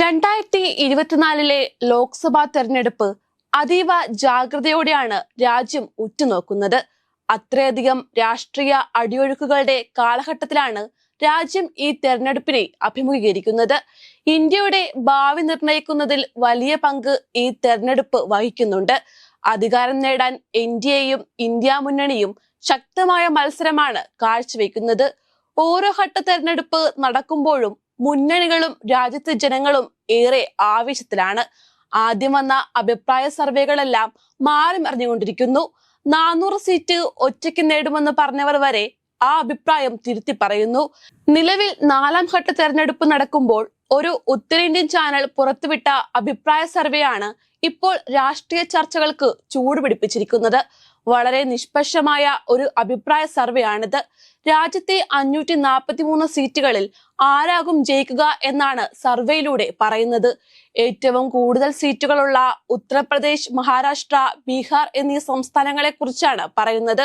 രണ്ടായിരത്തി ഇരുപത്തിനാലിലെ ലോക്സഭാ തെരഞ്ഞെടുപ്പ് അതീവ ജാഗ്രതയോടെയാണ് രാജ്യം ഉറ്റുനോക്കുന്നത്. അത്രയധികം രാഷ്ട്രീയ അടിയൊഴുക്കുകളുടെ കാലഘട്ടത്തിലാണ് രാജ്യം ഈ തെരഞ്ഞെടുപ്പിനെ അഭിമുഖീകരിക്കുന്നത്. ഇന്ത്യയുടെ ഭാവി നിർണയിക്കുന്നതിൽ വലിയ പങ്ക് ഈ തെരഞ്ഞെടുപ്പ് വഹിക്കുന്നുണ്ട്. അധികാരം നേടാൻ എൻ ഡി എയും ഇന്ത്യ മുന്നണിയും ശക്തമായ മത്സരമാണ് കാഴ്ചവെക്കുന്നത്. ഓരോ ഘട്ട തെരഞ്ഞെടുപ്പ് നടക്കുമ്പോഴും മുന്നണികളും രാജ്യത്തെ ജനങ്ങളും ഏറെ ആവേശത്തിലാണ്. ആദ്യം വന്ന അഭിപ്രായ സർവേകളെല്ലാം മാറി മറിഞ്ഞുകൊണ്ടിരിക്കുന്നു. നാനൂറ് സീറ്റ് ഒറ്റയ്ക്ക് നേടുമെന്ന് പറഞ്ഞവർ വരെ ആ അഭിപ്രായം തിരുത്തി പറയുന്നു. നിലവിൽ നാലാം ഘട്ട തെരഞ്ഞെടുപ്പ് നടക്കുമ്പോൾ ഒരു ഉത്തരേന്ത്യൻ ചാനൽ പുറത്തുവിട്ട അഭിപ്രായ സർവേയാണ് ഇപ്പോൾ രാഷ്ട്രീയ ചർച്ചകൾക്ക് ചൂടുപിടിപ്പിച്ചിരിക്കുന്നത് വളരെ നിഷ്പക്ഷമായ ഒരു അഭിപ്രായ സർവേയാണിത്. രാജ്യത്തെ അഞ്ഞൂറ്റി നാൽപ്പത്തി മൂന്ന് സീറ്റുകളിൽ ആരാകും ജയിക്കുക എന്നാണ് സർവേയിലൂടെ പറയുന്നത്. ഏറ്റവും കൂടുതൽ സീറ്റുകളുള്ള ഉത്തർപ്രദേശ് മഹാരാഷ്ട്ര ബീഹാർ എന്നീ സംസ്ഥാനങ്ങളെ കുറിച്ചാണ് പറയുന്നത്.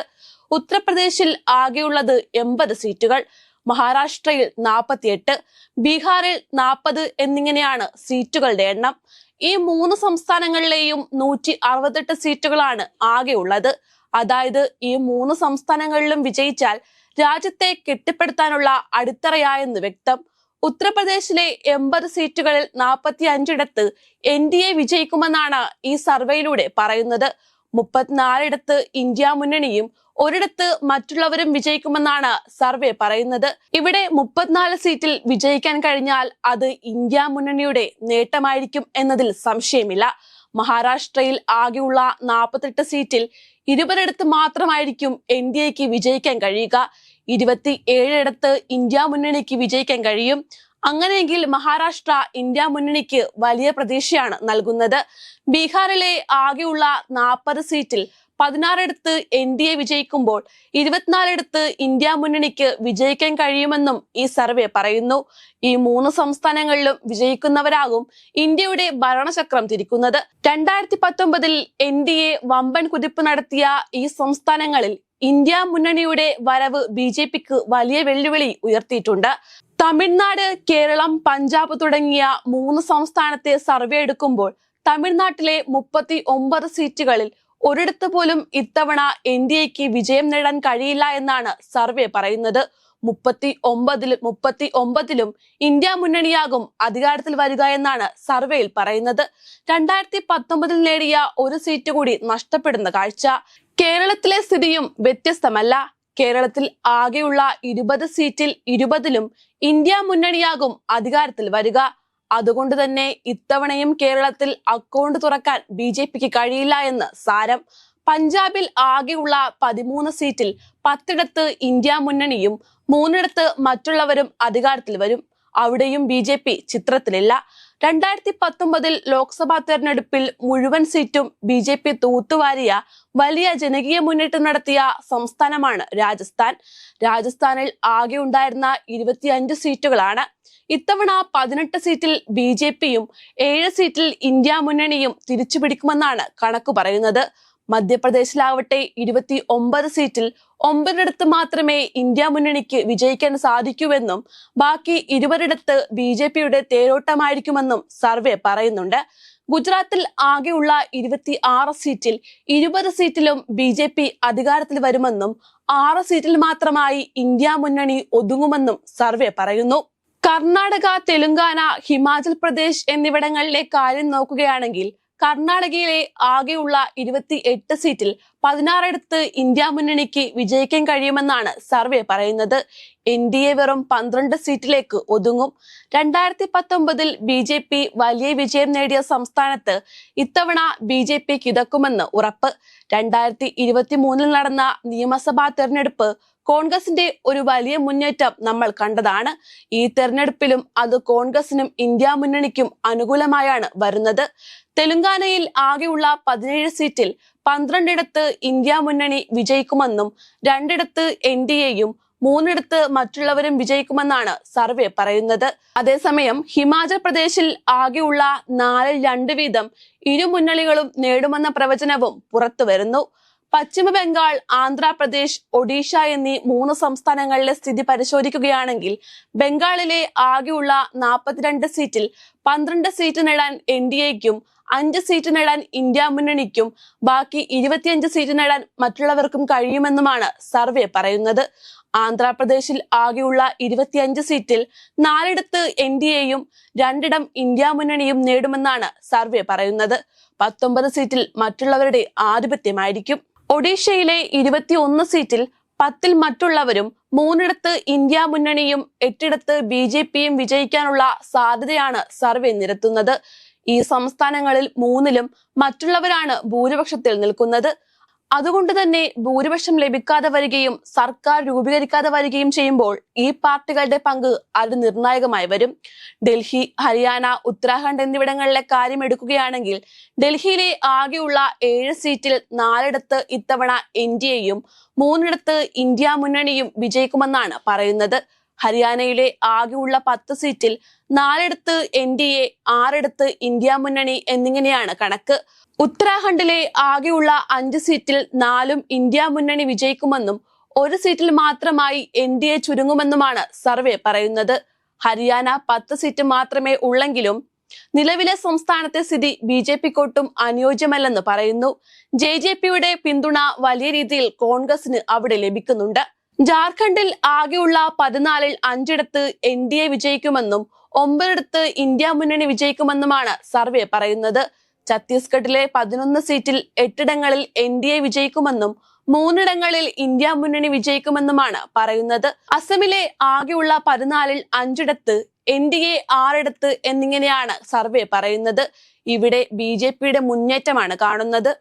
ഉത്തർപ്രദേശിൽ ആകെയുള്ളത് എൺപത് സീറ്റുകൾ മഹാരാഷ്ട്രയിൽ നാൽപ്പത്തിയെട്ട് ബീഹാറിൽ നാൽപ്പത് എന്നിങ്ങനെയാണ് സീറ്റുകളുടെ എണ്ണം. ഈ മൂന്ന് സംസ്ഥാനങ്ങളിലെയും നൂറ്റി അറുപത്തെട്ട് സീറ്റുകളാണ് ആകെയുള്ളത്. അതായത് ഈ മൂന്ന് സംസ്ഥാനങ്ങളിലും വിജയിച്ചാൽ രാജ്യത്തെ കെട്ടിപ്പടുത്താനുള്ള അടിത്തറയായെന്ന് വ്യക്തം. ഉത്തർപ്രദേശിലെ എൺപത് സീറ്റുകളിൽ നാൽപ്പത്തി അഞ്ചിടത്ത് എൻ ഡി എ വിജയിക്കുമെന്നാണ് ഈ സർവേയിലൂടെ പറയുന്നത്. മുപ്പത്തിനാലിടത്ത് ഇന്ത്യ മുന്നണിയും ഒരിടത്ത് മറ്റുള്ളവരും വിജയിക്കുമെന്നാണ് സർവേ പറയുന്നത്. ഇവിടെ മുപ്പത്തിനാല് സീറ്റിൽ വിജയിക്കാൻ കഴിഞ്ഞാൽ അത് ഇന്ത്യ മുന്നണിയുടെ നേട്ടമായിരിക്കും എന്നതിൽ സംശയമില്ല. മഹാരാഷ്ട്രയിൽ ആകെയുള്ള നാൽപ്പത്തെട്ട് സീറ്റിൽ ഇരുപതിടത്ത് മാത്രമായിരിക്കും എൻ ഡി എക്ക് വിജയിക്കാൻ കഴിയുക. ഇരുപത്തി ഏഴിടത്ത് ഇന്ത്യ മുന്നണിക്ക് വിജയിക്കാൻ കഴിയും. അങ്ങനെയെങ്കിൽ മഹാരാഷ്ട്ര ഇന്ത്യ മുന്നണിക്ക് വലിയ പ്രതീക്ഷയാണ് നൽകുന്നത്. ബീഹാറിലെ ആകെയുള്ള നാൽപ്പത് സീറ്റിൽ പതിനാറിടത്ത് എൻ ഡി എ വിജയിക്കുമ്പോൾ ഇരുപത്തിനാലിടത്ത് ഇന്ത്യ മുന്നണിക്ക് വിജയിക്കാൻ കഴിയുമെന്നും ഈ സർവേ പറയുന്നു. ഈ മൂന്ന് സംസ്ഥാനങ്ങളിലും വിജയിക്കുന്നവരാകും ഇന്ത്യയുടെ ഭരണചക്രം തിരിക്കുന്നത്. രണ്ടായിരത്തി പത്തൊമ്പതിൽ എൻ ഡി എ വമ്പൻ കുതിപ്പ് നടത്തിയ ഈ സംസ്ഥാനങ്ങളിൽ ഇന്ത്യ മുന്നണിയുടെ വരവ് ബി ജെ പിക്ക് വലിയ വെല്ലുവിളി ഉയർത്തിയിട്ടുണ്ട്. തമിഴ്നാട് കേരളം പഞ്ചാബ് തുടങ്ങിയ മൂന്ന് സംസ്ഥാനത്തെ സർവേ എടുക്കുമ്പോൾ തമിഴ്നാട്ടിലെ മുപ്പത്തി ഒമ്പത് സീറ്റുകളിൽ ഒരിടത്ത് പോലും ഇത്തവണ എൻ ഡി എക്ക് വിജയം നേടാൻ കഴിയില്ല എന്നാണ് സർവേ പറയുന്നത്. മുപ്പത്തി ഒമ്പതിലും മുപ്പത്തി ഒമ്പതിലും ഇന്ത്യ മുന്നണിയാകും അധികാരത്തിൽ വരിക എന്നാണ് സർവേയിൽ പറയുന്നത്. രണ്ടായിരത്തി പത്തൊമ്പതിൽ നേടിയ ഒരു സീറ്റ് കൂടി നഷ്ടപ്പെടുന്ന കാഴ്ച. കേരളത്തിലെ സ്ഥിതിയും വ്യത്യസ്തമല്ല. കേരളത്തിൽ ആകെയുള്ള ഇരുപത് സീറ്റിൽ ഇരുപതിലും ഇന്ത്യ മുന്നണിയാകും അധികാരത്തിൽ വരിക. അതുകൊണ്ട് തന്നെ ഇത്തവണയും കേരളത്തിൽ അക്കൗണ്ട് തുറക്കാൻ ബി ജെ പിക്ക് കഴിയില്ല എന്ന് സാരം. പഞ്ചാബിൽ ആകെയുള്ള പതിമൂന്ന് സീറ്റിൽ പത്തിടത്ത് ഇന്ത്യ മുന്നണിയും മൂന്നിടത്ത് മറ്റുള്ളവരും അധികാരത്തിൽ വരും. അവിടെയും ബി ചിത്രത്തിലില്ല. രണ്ടായിരത്തി പത്തൊമ്പതിൽ ലോക്സഭാ തെരഞ്ഞെടുപ്പിൽ മുഴുവൻ സീറ്റും ബി ജെ പി തൂത്തുവാരിയ വലിയ ജനകീയ മുന്നേറ്റം നടത്തിയ സംസ്ഥാനമാണ് രാജസ്ഥാൻ. രാജസ്ഥാനിൽ ആകെ ഉണ്ടായിരുന്ന ഇരുപത്തിയഞ്ച് സീറ്റുകളാണ്. ഇത്തവണ പതിനെട്ട് സീറ്റിൽ ബി ജെ പിയും ഏഴ് സീറ്റിൽ ഇന്ത്യ മുന്നണിയും തിരിച്ചുപിടിക്കുമെന്നാണ് കണക്ക് പറയുന്നത് മധ്യപ്രദേശിലാവട്ടെ ഇരുപത്തി ഒമ്പത് സീറ്റിൽ ഒമ്പതിടത്ത് മാത്രമേ ഇന്ത്യ മുന്നണിക്ക് വിജയിക്കാൻ സാധിക്കൂവെന്നും ബാക്കി ഇരുപതിടത്ത് ബി ജെ പിയുടെ തേരോട്ടമായിരിക്കുമെന്നും സർവേ പറയുന്നുണ്ട്. ഗുജറാത്തിൽ ആകെയുള്ള ഇരുപത്തി ആറ് സീറ്റിൽ ഇരുപത് സീറ്റിലും ബി ജെ പി അധികാരത്തിൽ വരുമെന്നും ആറ് സീറ്റിൽ മാത്രമായി ഇന്ത്യ മുന്നണി ഒതുങ്ങുമെന്നും സർവേ പറയുന്നു. കർണാടക തെലുങ്കാന ഹിമാചൽ പ്രദേശ് എന്നിവിടങ്ങളിലെ കാര്യം നോക്കുകയാണെങ്കിൽ കർണാടകയിലെ ആകെയുള്ള ഇരുപത്തി എട്ട് സീറ്റിൽ പതിനാറിടത്ത് ഇന്ത്യ മുന്നണിക്ക് വിജയിക്കാൻ കഴിയുമെന്നാണ് സർവേ പറയുന്നത്. എൻ ഡി എ വെറും പന്ത്രണ്ട് സീറ്റിലേക്ക് ഒതുങ്ങും. രണ്ടായിരത്തി പത്തൊമ്പതിൽ ബി ജെ പി വലിയ വിജയം നേടിയ സംസ്ഥാനത്ത് ഇത്തവണ ബി ജെ പി കിതക്കുമെന്ന് ഉറപ്പ്. രണ്ടായിരത്തി ഇരുപത്തി മൂന്നിൽ നടന്ന നിയമസഭാ തെരഞ്ഞെടുപ്പ് കോൺഗ്രസിന്റെ ഒരു വലിയ മുന്നേറ്റം നമ്മൾ കണ്ടതാണ്. ഈ തെരഞ്ഞെടുപ്പിലും അത് കോൺഗ്രസിനും ഇന്ത്യ മുന്നണിക്കും അനുകൂലമായാണ് വരുന്നത്. തെലുങ്കാനയിൽ ആകെയുള്ള പതിനേഴ് സീറ്റിൽ പന്ത്രണ്ടിടത്ത് ഇന്ത്യ മുന്നണി വിജയിക്കുമെന്നും രണ്ടിടത്ത് എൻ ഡി എയും മൂന്നിടത്ത് മറ്റുള്ളവരും വിജയിക്കുമെന്നാണ് സർവേ പറയുന്നത്. അതേസമയം ഹിമാചൽ പ്രദേശിൽ ആകെയുള്ള നാലിൽ രണ്ട് വീതം ഇരു മുന്നണികളും നേടുമെന്ന പ്രവചനവും പുറത്തുവരുന്നു. പശ്ചിമ ബംഗാൾ ആന്ധ്രാപ്രദേശ് ഒഡീഷ എന്നീ മൂന്ന് സംസ്ഥാനങ്ങളിലെ സ്ഥിതി പരിശോധിക്കുകയാണെങ്കിൽ ബംഗാളിലെ ആകെയുള്ള നാൽപ്പത്തിരണ്ട് സീറ്റിൽ പന്ത്രണ്ട് സീറ്റ് നേടാൻ എൻ ഡി എക്കും അഞ്ച് സീറ്റ് നേടാൻ ഇന്ത്യ മുന്നണിക്കും ബാക്കി ഇരുപത്തിയഞ്ച് സീറ്റ് നേടാൻ മറ്റുള്ളവർക്കും കഴിയുമെന്നുമാണ് സർവേ പറയുന്നത്. ആന്ധ്രാപ്രദേശിൽ ആകെയുള്ള ഇരുപത്തിയഞ്ച് സീറ്റിൽ നാലിടത്ത് എൻ ഡി എയും രണ്ടിടം ഇന്ത്യ മുന്നണിയും നേടുമെന്നാണ് സർവേ പറയുന്നത്. പത്തൊമ്പത് സീറ്റിൽ മറ്റുള്ളവരുടെ ആധിപത്യമായിരിക്കും. ഒഡീഷയിലെ ഇരുപത്തിയൊന്ന് സീറ്റിൽ പത്തിൽ മറ്റുള്ളവരും മൂന്നിടത്ത് ഇന്ത്യ മുന്നണിയും എട്ടിടത്ത് ബി ജെ പിയും വിജയിക്കാനുള്ള സാധ്യതയാണ് സർവേ നിരത്തുന്നത്. ഈ സംസ്ഥാനങ്ങളിൽ മൂന്നിലും മറ്റുള്ളവരാണ് ഭൂരിപക്ഷത്തിൽ നിൽക്കുന്നത്. അതുകൊണ്ട് തന്നെ ഭൂരിപക്ഷം ലഭിക്കാതെ വരികയും സർക്കാർ രൂപീകരിക്കാതെ വരികയും ചെയ്യുമ്പോൾ ഈ പാർട്ടികളുടെ പങ്ക് അത് നിർണായകമായി വരും. ഡൽഹി ഹരിയാന ഉത്തരാഖണ്ഡ് എന്നിവിടങ്ങളിലെ കാര്യം എടുക്കുകയാണെങ്കിൽ ഡൽഹിയിലെ ആകെയുള്ള ഏഴ് സീറ്റിൽ നാലിടത്ത് ഇത്തവണ എൻ ഡി എയും മൂന്നിടത്ത് ഇന്ത്യ മുന്നണിയും വിജയിക്കുമെന്നാണ് പറയുന്നത്. ഹരിയാനയിലെ ആകെയുള്ള പത്ത് സീറ്റിൽ നാലിടത്ത് എൻ ഡി എ ആറിടത്ത് ഇന്ത്യ മുന്നണി എന്നിങ്ങനെയാണ് കണക്ക്. ഉത്തരാഖണ്ഡിലെ ആകെയുള്ള അഞ്ച് സീറ്റിൽ നാലും ഇന്ത്യ മുന്നണി വിജയിക്കുമെന്നും ഒരു സീറ്റിൽ മാത്രമായി എൻ ഡി എ ചുരുങ്ങുമെന്നുമാണ് സർവേ പറയുന്നത്. ഹരിയാന പത്ത് സീറ്റ് മാത്രമേ ഉള്ളെങ്കിലും നിലവിലെ സംസ്ഥാനത്തെ സ്ഥിതി ബി ജെ പിക്കൊട്ടും അനുയോജ്യമല്ലെന്ന് പറയുന്നു. ജെ ജെ പിയുടെ പിന്തുണ വലിയ രീതിയിൽ കോൺഗ്രസിന് അവിടെ ലഭിക്കുന്നുണ്ട്. ജാർഖണ്ഡിൽ ആകെയുള്ള പതിനാലിൽ അഞ്ചിടത്ത് എൻ ഡി എ വിജയിക്കുമെന്നും ഒമ്പതിടത്ത് ഇന്ത്യ മുന്നണി വിജയിക്കുമെന്നുമാണ് സർവേ പറയുന്നത്. ഛത്തീസ്ഗഡിലെ പതിനൊന്ന് സീറ്റിൽ എട്ടിടങ്ങളിൽ എൻ ഡി എ വിജയിക്കുമെന്നും മൂന്നിടങ്ങളിൽ ഇന്ത്യ മുന്നണി വിജയിക്കുമെന്നുമാണ് പറയുന്നത്. അസമിലെ ആകെയുള്ള പതിനാലിൽ അഞ്ചിടത്ത് എൻ ഡി എ ആറിടത്ത് എന്നിങ്ങനെയാണ് സർവേ പറയുന്നത്. ഇവിടെ ബി ജെ പിയുടെ മുന്നേറ്റമാണ് കാണുന്നത്.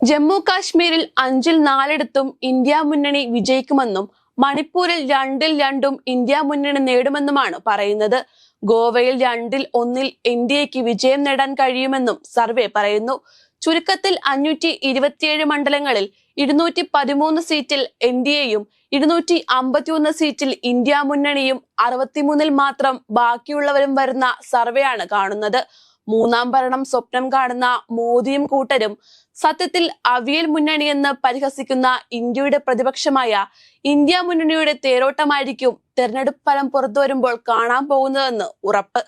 ജമ്മു കാശ്മീരിൽ അഞ്ചിൽ നാലിടത്തും ഇന്ത്യ മുന്നണി വിജയിക്കുമെന്നും മണിപ്പൂരിൽ രണ്ടിൽ രണ്ടും ഇന്ത്യ മുന്നണി നേടുമെന്നുമാണ് പറയുന്നത്. ഗോവയിൽ രണ്ടിൽ ഒന്നിൽ എൻ വിജയം നേടാൻ കഴിയുമെന്നും സർവേ പറയുന്നു. ചുരുക്കത്തിൽ അഞ്ഞൂറ്റി ഇരുപത്തിയേഴ് മണ്ഡലങ്ങളിൽ ഇരുന്നൂറ്റി പതിമൂന്ന് സീറ്റിൽ എൻ ഡി എയും ഇരുന്നൂറ്റി അമ്പത്തിയൊന്ന് സീറ്റിൽ ഇന്ത്യ മുന്നണിയും അറുപത്തിമൂന്നിൽ മാത്രം ബാക്കിയുള്ളവരും വരുന്ന സർവേയാണ് കാണുന്നത്. മൂന്നാം ഭരണം സ്വപ്നം കാണുന്ന മോദിയും കൂട്ടരും സത്യത്തിൽ അവിയൽ മുന്നണിയെന്ന് പരിഹസിക്കുന്ന ഇന്ത്യയുടെ പ്രതിപക്ഷമായ ഇന്ത്യ മുന്നണിയുടെ തേരോട്ടമായിരിക്കും തെരഞ്ഞെടുപ്പ് ഫലം പുറത്തു വരുമ്പോൾ കാണാൻ പോകുന്നതെന്ന് ഉറപ്പ്.